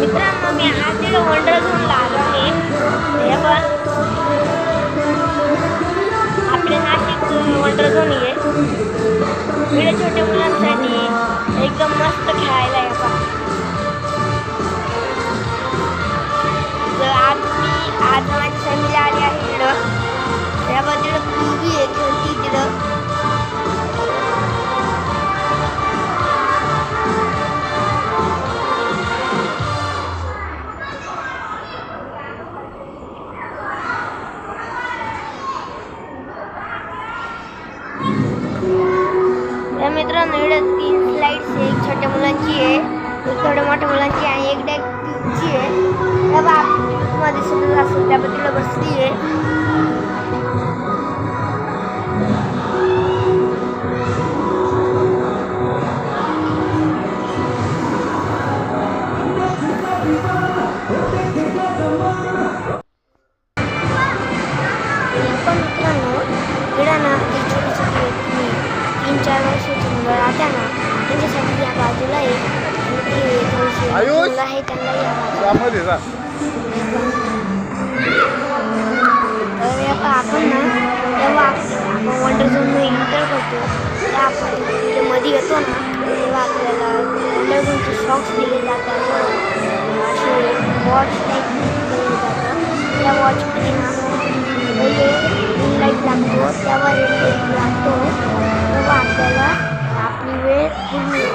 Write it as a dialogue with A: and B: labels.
A: मित्रांनो मी आज इकडे वंडर झोनला आलो आहे. हे आपले नाशिक वंडर झोन आहे छोट्या मुलांसाठी एकदम मस्त खेळायला मित्रांनो इकडे तीन स्लाइड्स आहे. एक छोट्या मुलांची आहे एक थोड्या मोठ्या मुलांची आणि एक डेकची आहे. त्या बाब तुम्हाला दिसतच असेल त्याबद्दल बसली आहे. पण मित्रांनो इकडं ना ती छोटी छोटी राहत्या ना त्यांच्यासाठी या बाजूला आणि ते थोडीशी! मुलं आहे त्यांना या
B: त्यामध्ये जा
A: आपण ना जेव्हा आपण वंडर झोन एंटर करतो तेव्हा आपण तिथे मध्ये येतो ना तेव्हा आपल्याला वंडर झोनचे शॉक्स दिले जातात असे वॉच टाईप दिले त्या वॉचमध्ये ना पहिले लाइट लागतो तेव्हा रेड लाइट Yeah.